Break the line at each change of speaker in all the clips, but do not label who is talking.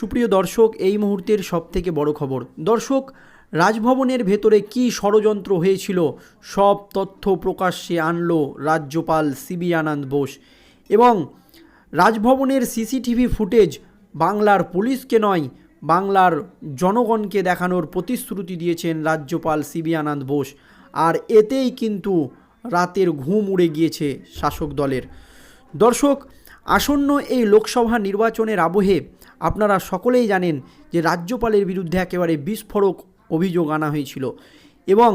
সুপ্রিয় দর্শক, এই মুহূর্তের সবথেকে বড় খবর। দর্শক, রাজভবনের ভেতরে কি ষড়যন্ত্র হয়েছিল, সব তথ্য প্রকাশ্যে আনলো রাজ্যপাল সিবি আনন্দ বোস। এবং রাজভবনের সিসিটিভি ফুটেজ বাংলার পুলিশকে নয়, বাংলার জনগণকে দেখানোর প্রতিশ্রুতি দিয়েছেন রাজ্যপাল সিবি আনন্দ বোস। আর এতেই কিন্তু রাতের ঘুম উড়ে গিয়েছে শাসক দলের। দর্শক, আসন্ন এই লোকসভা নির্বাচনের আবহে আপনারা সকলেই জানেন যে রাজ্যপালের বিরুদ্ধে একেবারে বিস্ফোরক অভিযোগ আনা হয়েছিল এবং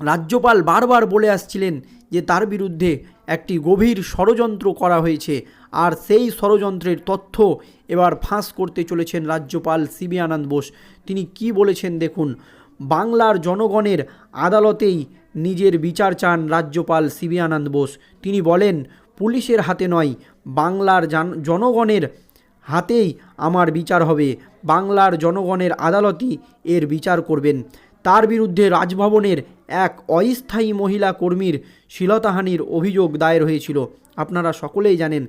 রাজ্যপাল বারবার বলে আসছিলেন যে তার বিরুদ্ধে একটি গভীর ষড়যন্ত্র করা হয়েছে আর সেই ষড়যন্ত্রের তথ্য এবার ফাঁস করতে চলেছেন রাজ্যপাল সিবি আনন্দ বোস। তিনি কি বলেছেন দেখুন, বাংলার জনগণের আদালতেই নিজের বিচার চান রাজ্যপাল সিবি আনন্দ বোস। তিনি বলেন, পুলিশের হাতে নয়, বাংলার জনগণের হাতেই আমার বিচার হবে। বাংলার জনগণের আদালতই এর বিচার করবেন। তার বিরুদ্ধে রাজভবনের এক অস্থায়ী মহিলা কর্মীর শ্লীলতাহানির অভিযোগ দায়ের হয়েছিল। আপনারা সকলেই জানেন,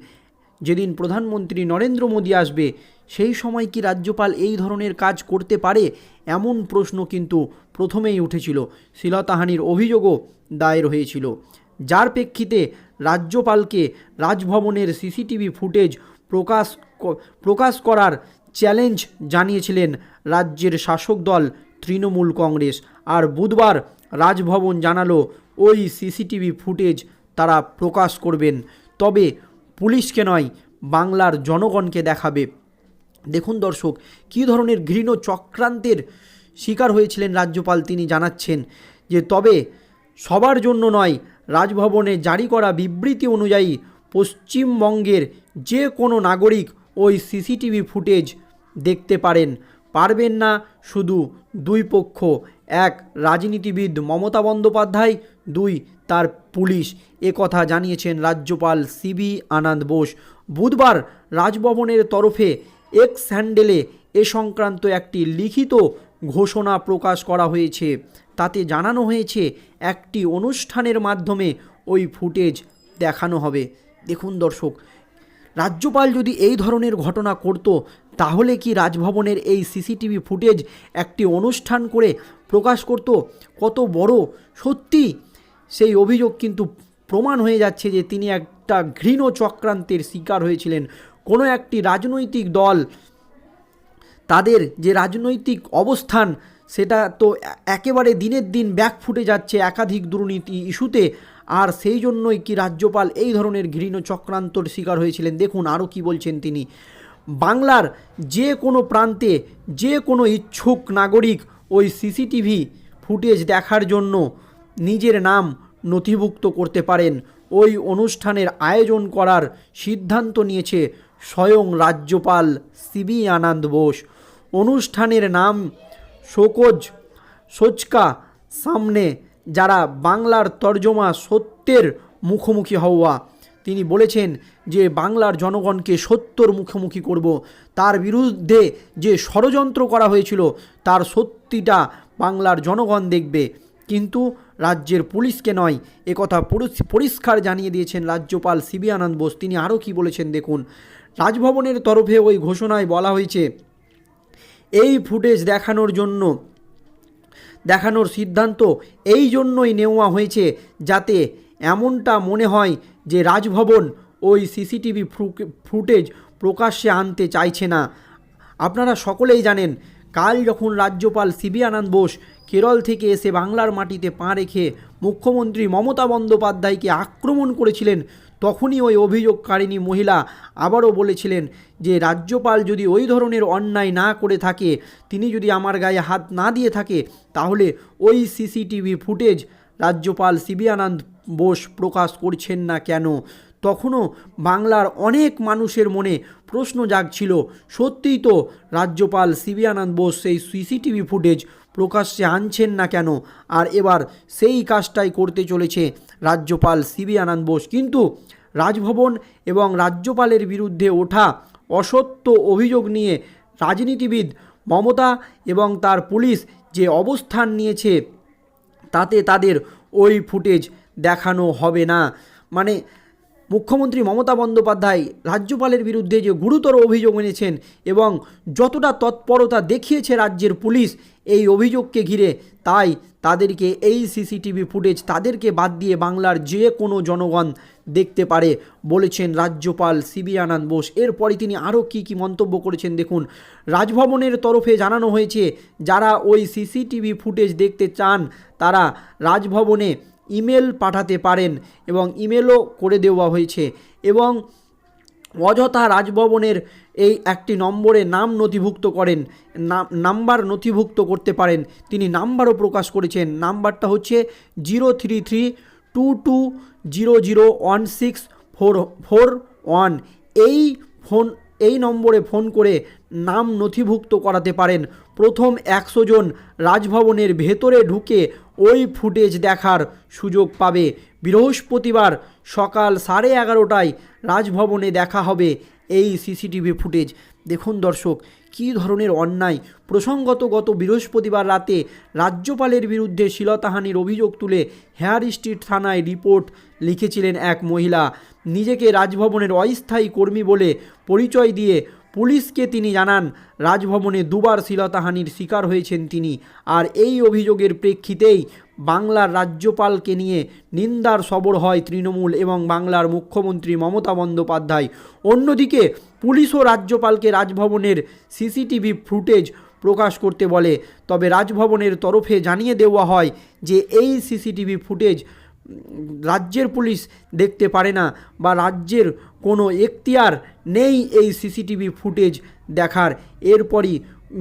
যেদিন প্রধানমন্ত্রী নরেন্দ্র মোদী আসবে, সেই সময় কি রাজ্যপাল এই ধরনের কাজ করতে পারে? এমন প্রশ্ন কিন্তু প্রথমেই উঠেছিল। শ্লীলতাহানির অভিযোগও দায়ের হয়েছিল। যার প্রেক্ষিতে রাজ্যপালকে রাজভবনের সিসিটিভি ফুটেজ প্রকাশ প্রকাশ করার চ্যালেঞ্জ জানিয়েছিলেন রাজ্যের শাসক দল তৃণমূল কংগ্রেস। আর বুধবার রাজভবন জানালো, ওই সিসিটিভি ফুটেজ তারা প্রকাশ করবেন। তবে পুলিশকে নয়, বাংলার জনগণকে দেখাবে। দেখুন দর্শক, কী ধরনের ঘৃণ চক্রান্তের শিকার হয়েছিলেন রাজ্যপাল তিনি জানাচ্ছেন যে, তবে সবার জন্য নয়, রাজভবনে জারি করা বিবৃতি অনুযায়ী পশ্চিমবঙ্গের যে কোনো নাগরিক ওই সিসিটিভি ফুটেজ দেখতে পারেন। পারবেন না শুধু দুই পক্ষ, এক রাজনীতিবিদ মমতা বন্দ্যোপাধ্যায়, দুই তার পুলিশ। কথা জানিয়েছেন রাজ্যপাল সিবি আনন্দ বোস। বুধবার রাজভবনের তরফে এক্স হ্যান্ডেলে এ সংক্রান্ত একটি লিখিত ঘোষণা প্রকাশ করা হয়েছে। তাতে জানানো হয়েছে, একটি অনুষ্ঠানের মাধ্যমে ওই ফুটেজ দেখানো হবে। দেখুন দর্শক, রাজ্যপাল যদি এই ধরনের ঘটনা করত, তাহলে কি রাজভবনের এই সিসিটিভি ফুটেজ একটি অনুষ্ঠান করে প্রকাশ করত? কত বড়? সত্যি? সেই অভিযোগ কিন্তু প্রমাণ হয়ে যাচ্ছে যে তিনি একটা ঘৃণ চক্রান্তের শিকার হয়েছিলেন। কোনো একটি রাজনৈতিক দল তাদের যে রাজনৈতিক অবস্থান, সেটা তো একেবারে দিনের দিন ব্যাক ফুটে যাচ্ছে একাধিক দুর্নীতি ইস্যুতে। আর সেই জন্যই কি রাজ্যপাল এই ধরনের ঘৃণ চক্রান্তর শিকার হয়েছিলেন? দেখুন, আরও কি বলছেন তিনি। বাংলার যে কোনো প্রান্তে যে কোনো ইচ্ছুক নাগরিক ওই সিসিটিভি ফুটেজ দেখার জন্য নিজের নাম নথিভুক্ত করতে পারেন। ওই অনুষ্ঠানের আয়োজন করার সিদ্ধান্ত নিয়েছে স্বয়ং রাজ্যপাল সিবি আনন্দ বোস। অনুষ্ঠানের নাম শোকজ, সোচকা, সামনে যারা বাংলার তর্জমা সত্যের মুখোমুখি হওয়া, তিনি বলেছেন যে বাংলার জনগণকে সত্যর মুখোমুখি করব। তার বিরুদ্ধে যে ষড়যন্ত্র করা হয়েছিল, তার সত্যিটা বাংলার জনগণ দেখবে। কিন্তু রাজ্যের পুলিশকে নয় একথা পরিষ্কার জানিয়ে দিয়েছেন রাজ্যপাল সিবি আনন্দ বোস। তিনি আরও কি বলেছেন দেখুন, রাজভবনের তরফে ওই ঘোষণায় বলা হয়েছে, এই ফুটেজ দেখানোর জন্য দেখানোর সিদ্ধান্ত এই জন্যই নেওয়া হয়েছে যাতে এমনটা মনে হয় যে রাজভবন ওই সিসিটিভি ফুটেজ প্রকাশ্যে আনতে চাইছে না। আপনারা সকলেই জানেন, কাল যখন রাজ্যপাল সিবি আনন্দ বোস কেরল থেকে এসে বাংলার মাটিতে পা রেখে মুখ্যমন্ত্রী মমতা বন্দ্যোপাধ্যায়কে আক্রমণ করেছিলেন তখনই ওই অভিযোগকারিণী মহিলা আবারও বলেছিলেন যে, রাজ্যপাল যদি ওই ধরনের অন্যায় না করে থাকে, তিনি যদি আমার গায়ে হাত না দিয়ে থাকে, তাহলে ওই সিসিটিভি ফুটেজ রাজ্যপাল সিবি আনন্দ বোস প্রকাশ করছেন না কেন? তখনও বাংলার অনেক মানুষের মনে প্রশ্ন জাগছিল, সত্যিই তো রাজ্যপাল সিবি আনন্দ বোস সেই সিসিটিভি ফুটেজ প্রকাশ্যে আনছেন না কেন? আর এবার সেই কাজটাই করতে চলেছে রাজ্যপাল সিবি আনন্দ বোস। কিন্তু রাজভবন এবং রাজ্যপালের বিরুদ্ধে ওঠা অসত্য অভিযোগ নিয়ে রাজনীতিবিদ মমতা এবং তার পুলিশ যে অবস্থান নিয়েছে, তাতে তাদের ওই ফুটেজ দেখানো হবে না। মানে মুখ্যমন্ত্রী মমতা বন্দ্যোপাধ্যায় রাজ্যপালের বিরুদ্ধে যে গুরুতর অভিযোগ এনেছেন এবং যতটা তৎপরতা দেখিয়েছে রাজ্যের পুলিশ এই অভিযোগকে ঘিরে তাই তাদেরকে এই সিসিটিভি ফুটেজ তাদেরকে বাদ দিয়ে বাংলার যে কোনো জনগণ দেখতে পারে, বলেছেন রাজ্যপাল সিবি আনন্দ বোস। এরপরে তিনি আরও কী কী মন্তব্য করেছেন দেখুন। রাজভবনের তরফে জানানো হয়েছে, যারা ওই সিসিটিভি ফুটেজ দেখতে চান, তারা রাজভবনে ইমেল পাঠাতে পারেন এবং ইমেলও করে দেওয়া হয়েছে এবং অযথা রাজভবনের এই একটি নম্বরে নাম নথিভুক্ত করেন, নাম- নাম্বার নথিভুক্ত করতে পারেন। তিনি নাম্বারও প্রকাশ করেছেন। নাম্বারটা হচ্ছে zero three three two two zero zero one six four four one. এই ফোন, এই নম্বরে ফোন করে নাম নথিভুক্ত করাতে পারেন। প্রথম একশো জন রাজভবনের ভেতরে ঢুকে ওই ফুটেজ দেখার সুযোগ পাবে। বৃহস্পতিবার সকাল সাড়ে এগারোটায় রাজভবনে দেখা হবে। এই সিসিটিভি ফুটেজ। দেখুন দর্শক, কি ধরনের অন্যায়। প্রসঙ্গত গত বৃহস্পতিবার রাতে রাজ্যপালের বিরুদ্ধে শ্লীলতাহানির অভিযোগ তুলে হেয়ার স্ট্রিট থানায় রিপোর্ট লিখেছিলেন এক মহিলা। নিজেকে রাজভবনের অস্থায়ী কর্মী বলে পরিচয় দিয়ে পুলিশকে তিনি জানান, রাজভবনে দুবার শ্লীলতাহানির শিকার হয়েছেন তিনি। আর এই অভিযোগের প্রেক্ষিতেই বাংলার রাজ্যপালকে নিয়ে নিন্দার সবর হয় তৃণমূল এবং বাংলার মুখ্যমন্ত্রী মমতা বন্দ্যোপাধ্যায়। অন্যদিকে পুলিশও রাজ্যপালকে রাজভবনের সিসিটিভি ফুটেজ প্রকাশ করতে বলে, তবে রাজভবনের তরফে জানিয়ে দেওয়া হয় যে এই সিসিটিভি ফুটেজ রাজ্যের পুলিশ দেখতে পারে না বা রাজ্যের কোনো এখতিয়ার নেই এই সিসিটিভি ফুটেজ দেখার। এরপরই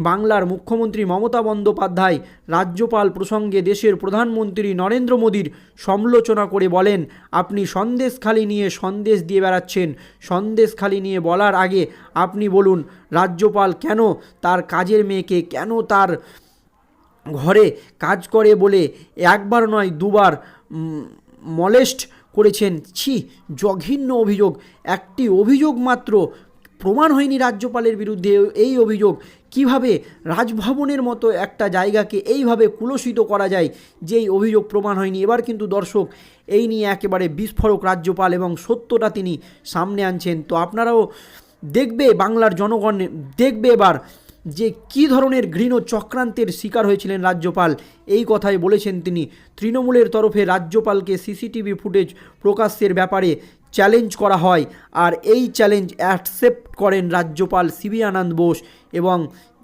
বাংলার মুখ্যমন্ত্রী মমতা বন্দ্যোপাধ্যায় রাজ্যপাল প্রসঙ্গে দেশের প্রধানমন্ত্রী নরেন্দ্র মোদীর সমালোচনা করে বলেন, আপনি সন্দেশখালি নিয়ে সন্দেশ দিয়ে বেড়াচ্ছেন। সন্দেশখালি নিয়ে বলার আগে আপনি বলুন, রাজ্যপাল কেন তার কাজের মেয়েকে কেন তার ঘরে কাজ করে বলে একবার নয় দুবার মলেস্ট করেছেন। ছি, জঘিন্য অভিযোগ। একটি অভিযোগ মাত্র প্রমাণ হয়নি রাজ্যপালের বিরুদ্ধে। এই অভিযোগ কীভাবে রাজভবনের মতো একটা জায়গাকে এইভাবে কুলসিত করা যায়, যেই অভিযোগ প্রমাণ হয়নি। এবার কিন্তু দর্শক, এই নিয়ে একেবারে বিস্ফোরক রাজ্যপাল এবং সত্যটা তিনি সামনে আনছেন। তো আপনারাও দেখবে বাংলার জনগণ, দেখবে এবার যে কী ধরনের ঘৃণ চক্রান্তের শিকার হয়েছিলেন রাজ্যপাল, এই কথাই বলেছেন তিনি। তৃণমূলের তরফে রাজ্যপালকে সিসিটিভি ফুটেজ প্রকাশের ব্যাপারে চ্যালেঞ্জ করা হয় আর এই চ্যালেঞ্জ অ্যাকসেপ্ট করেন রাজ্যপাল সিবি আনন্দ বোস এবং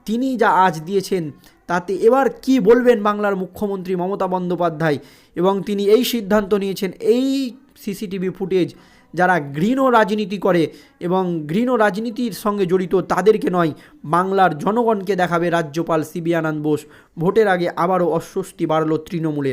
তিনি যা আজ দিয়েছেন তাতে এবার কি বলবেন বাংলার মুখ্যমন্ত্রী মমতা বন্দ্যোপাধ্যায়? এবং তিনি এই সিদ্ধান্ত নিয়েছেন, এই সিসিটিভি ফুটেজ যারা ঘৃণ রাজনীতি করে এবং ঘৃণ রাজনীতির সঙ্গে জড়িত তাদেরকে নয়, বাংলার জনগণকে দেখাবে রাজ্যপাল সিবি আনন্দ বোস। ভোটের আগে আবারও অস্বস্তি বাড়ল তৃণমূলের।